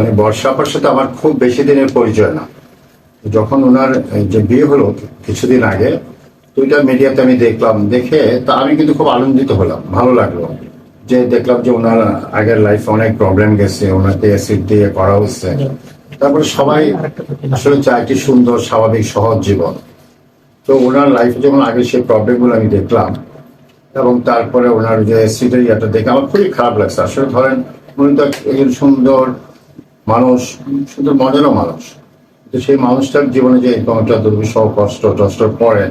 মানে বর্ষাপার সাথে আমার খুব বেশি দিনের পরিচয় না। যখন ওনার যে বিয়ে হলো কিছুদিন আগে তো ওইটা মিডিয়াতে আমি দেখলাম, দেখে তা আমি কিন্তু খুব আনন্দিত হলাম, ভালো লাগল। যে দেখলাম যে ওনার আগের লাইফে অনেক প্রবলেম গেছে, ওনাকে অ্যাসিড দিয়ে করা হচ্ছে। তারপরে সবাই আসলে চায় একটি সুন্দর, স্বাভাবিক, সহজ জীবন। তো ওনার লাইফে যখন আগে সেই প্রবলেমগুলো আমি দেখলাম, এবং তারপরে ওনার যে অ্যাসিডের ইয়েটা দেখে আমার খুবই খারাপ লাগছে। আসলে ধরেন, উনি তো একজন সুন্দর মানুষ সুন্দর মজারও মানুষ। তো সেই মানুষটার জীবনে যে একটা দুর্বিষহ কষ্ট টষ্টর পরে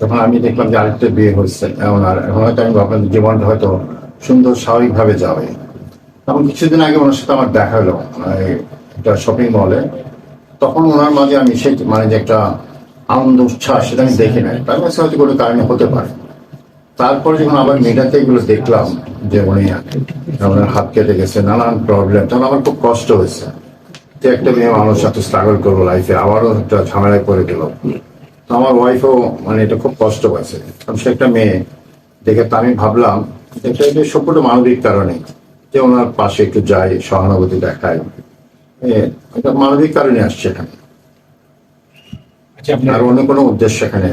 তখন আমি দেখলাম যে আরেকটা বিয়ে হচ্ছে এমন আর, এখন হয়তো আমি ভাবলাম জীবনটা হয়তো সুন্দর, স্বাভাবিকভাবে যাবে। তখন কিছুদিন আগে ওনার সাথে আমার দেখা হলো মানে একটা শপিং মলে তখন ওনার মাঝে আমি সেই মানে যে একটা আনন্দ উচ্ছ্বাস সেটা আমি দেখি নাই। তার কাছে হয়তো কোনো কারণে হতে পারে। তারপরে যখন আবার মিডিয়াতে এগুলো দেখলাম যে উনি ওনার হাত কেটে গেছে নানান প্রবলেম তখন আমার খুব কষ্ট হয়েছে। যে একটা মেয়ে মানুষ এত স্ট্রাগল করব লাইফে আবারও একটা ঝামেলায় পড়ে গেল। তো আমার ওয়াইফও মানে এটা খুব কষ্ট পাচ্ছে কারণ সে একটা মেয়ে দেখে তো আমি ভাবলাম এটা এটা সম্পূর্ণ মানবিক কারণে যে ওনার পাশে একটু যাই সহানুভূতি দেখায় এটা মানবিক কারণে আসছে এখানে। আচ্ছা আর অন্য কোনো উদ্দেশ্য এখানে?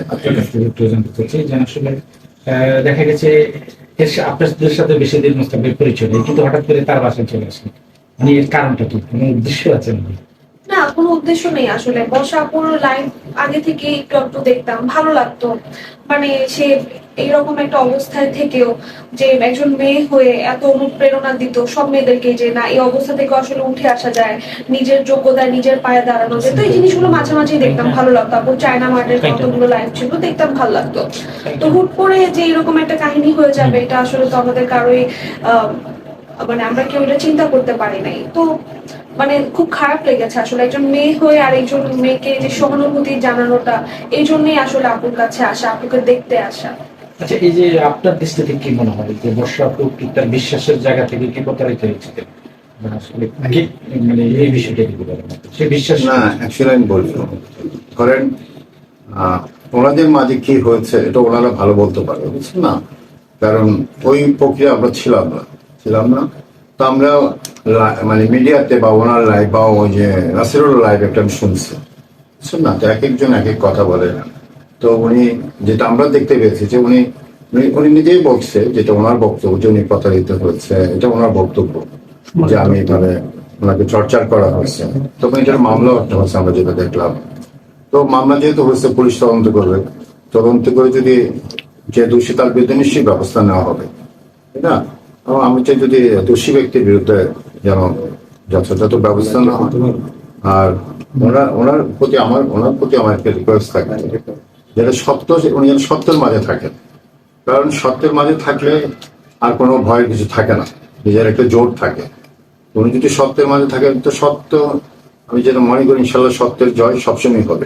আপনার দেখা গেছে এর আপনাদের সাথে বেশি দিন মুস্তাফির পরিচয় কিন্তু হঠাৎ করে তার বাসায় চলে আসেন মানে এর কারণটা কি? কোনো উদ্দেশ্য আছে না কোনো উদ্দেশ্য নেই আসলে। বর্ষা পুরো লাইফ আগে থেকে একটু একটু দেখতাম ভালো লাগতো। মানে সে এইরকম একটা অবস্থায় থেকেও যে একজন মেয়ে হয়ে এত অনুপ্রেরণা দিত সব মেয়েদেরকে যে না এই অবস্থা থেকে আসলে উঠে আসা যায়। নিজের যোগ্যতায় নিজের পায়ে দাঁড়ানো। যায় তো এই জিনিসগুলো মাঝে মাঝে দেখতাম ভালো লাগতো। তারপর চায়না মার্টের কতগুলো লাইফ ছিল দেখতাম ভালো লাগতো। তো হুট করে যে এরকম একটা কাহিনী হয়ে যাবে এটা আসলে তো আমাদের কারোই আহ, মানে আমরা কেউ এটা চিন্তা করতে পারি নাই। তো মানে খুব খারাপ লেগেছে আসলে। একজন মেয়ে হয়ে আর একজন মেয়েকে যে সহানুভূতি জানানোটা এই জন্যই আসলে আপুর কাছে আসা আপুকে দেখতে আসা। আচ্ছা এই যে আপনার দৃষ্টি থেকে কি মনে হয় যে বর্ষা আপু কি তার বিশ্বাসের জায়গা থেকে কি প্রতারিত হয়েছে? মানে আসলে মানে এই বিষয়টা কি বলেন সে বিশ্বাস না অ্যাকচুয়ালি আমি ধরেন ওনাদের মাঝে কি হয়েছে এটা ওনারা ভালো বলতে পারবে বুঝছেন না? কারণ ওই প্রক্রিয়া আমরা ছিলাম না। ছিলাম না। তো আমরা মানে মিডিয়াতে বা ওনার লাইভ বা ওই যে নাসিরুল লাইভ একটা আমি শুনছি। বুঝছেন না, তো এক একজন এক এক কথা বলে। তো উনি যেটা আমরা দেখতে পেয়েছি যে উনি, উনি- নিজেই বলছে যেটা ওনার বক্তব্য, যে উনি প্রতারিত হয়েছে এটা ওনার বক্তব্য, যে আমি এখানে ওনাকে চর্চার করা হয়েছে। তখন এটার মামলা একটা হয়েছে আমরা যেটা দেখলাম। তো মামলা যেহেতু হয়েছে, পুলিশ তদন্ত করবে। তদন্ত করে যদি যে দোষী তার বিরুদ্ধে নিশ্চয়ই ব্যবস্থা নেওয়া হবে। তাই না? এবং আমি চাই যদি দোষী ব্যক্তির বিরুদ্ধে যেন যথাযথ ব্যবস্থা নেওয়া হয়। আর ওনার ওনার প্রতি আমার, ওনার প্রতি আমার একটা রিকোয়েস্ট থাকে, যেটা সত্য উনি যেন সত্যের মাঝে থাকেন। কারণ সত্যের মাঝে থাকলে আর কোনো ভয়ের কিছু থাকে না, নিজের একটা জোর থাকে। উনি যদি সত্যের মাঝে থাকেন, তো সত্য, আমি যেটা মনে করি, ইনশাল্লাহ সত্যের জয় সবসময় হবে।